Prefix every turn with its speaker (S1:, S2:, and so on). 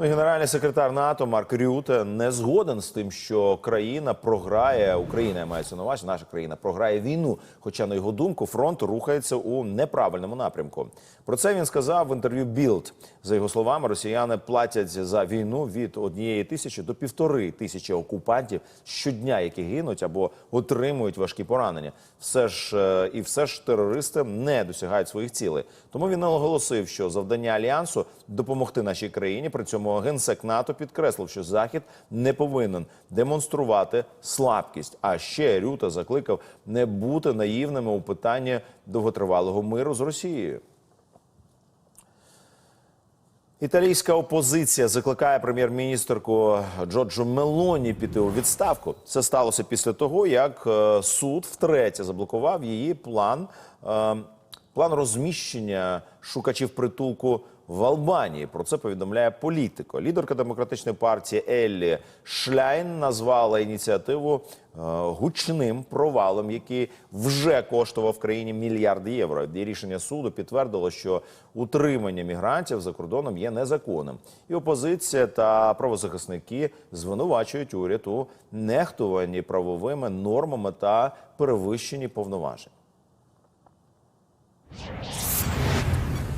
S1: Ну, Генеральний секретар НАТО Марк Рюте не згоден з тим, що країна програє Україна, мається на увазі, наша країна програє війну. Хоча на його думку фронт рухається у неправильному напрямку. Про це він сказав в інтерв'ю Білд. За його словами, росіяни платять за війну від однієї тисячі до півтори тисячі окупантів щодня, які гинуть або отримують важкі поранення. Все ж е, і все ж терористи не досягають своїх цілей. Тому він наголосив, що завдання альянсу допомогти нашій країні. При цьому генсек НАТО підкреслив, що захід не повинен демонструвати слабкість. А ще Рюта закликав не бути наївними у питанні довготривалого миру з Росією. Італійська опозиція закликає прем'єр-міністрку Джорджу Мелоні піти у відставку. Це сталося після того, як е, суд втретє заблокував її план, е, план розміщення шукачів притулку в Албанії. Про це повідомляє політико. Лідерка демократичної партії Еллі Шляйн назвала ініціативу е, гучним провалом, який вже коштував країні мільярди євро. І рішення суду підтвердило, що утримання мігрантів за кордоном є незаконним. І опозиція та правозахисники звинувачують уряд у нехтуванні правовими нормами та перевищенні повноважень.